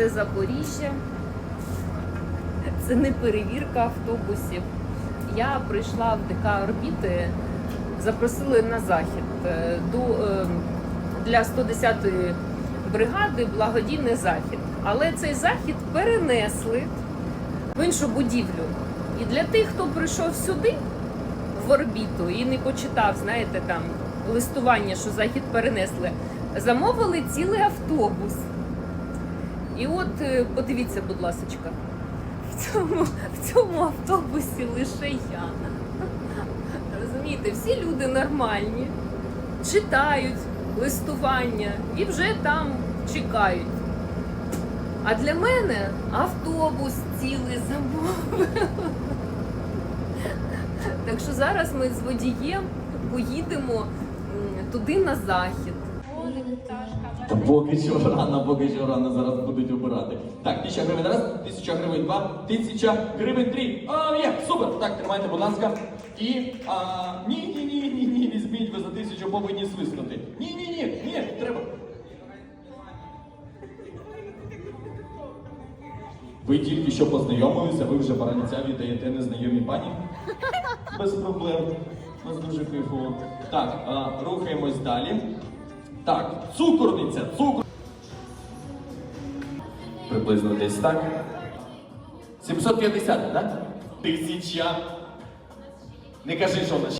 Це Запоріжжя. Це не перевірка автобусів. Я прийшла в ДК Орбіти, запросили на захід е, е, для 110-ї бригади благодійний захід. Але цей захід перенесли в іншу будівлю. І для тих, хто прийшов сюди, в орбіту, і не почитав, знаєте, там листування, що захід перенесли, замовили цілий автобус. І от е, подивіться, будь ласочка, в цьому, в цьому автобусі лише я. Розумієте, всі люди нормальні, читають листування і вже там чекають. А для мене автобус цілий замовили. Так що зараз ми з водієм поїдемо туди на захід. Поки що рано, поки що рано зараз будуть обирати. Так, тисяча гривень раз, тисяча гривень два, тисяча гривень три. А, є, супер. Так, тримайте, будь ласка. І а, ні, ні, ні, ні, ні, візьміть, ви за тисячу повинні свиснути. Ні, ні, ні, ні, треба. Ви тільки що познайомилися, ви вже баранця віддаєте незнайомій пані? Без проблем. У нас дуже кайфово. Так, а, рухаємось далі. Так, цукорниця, цукор. Приблизно десь так. 750, так? Тисяча. Не кажи, що вона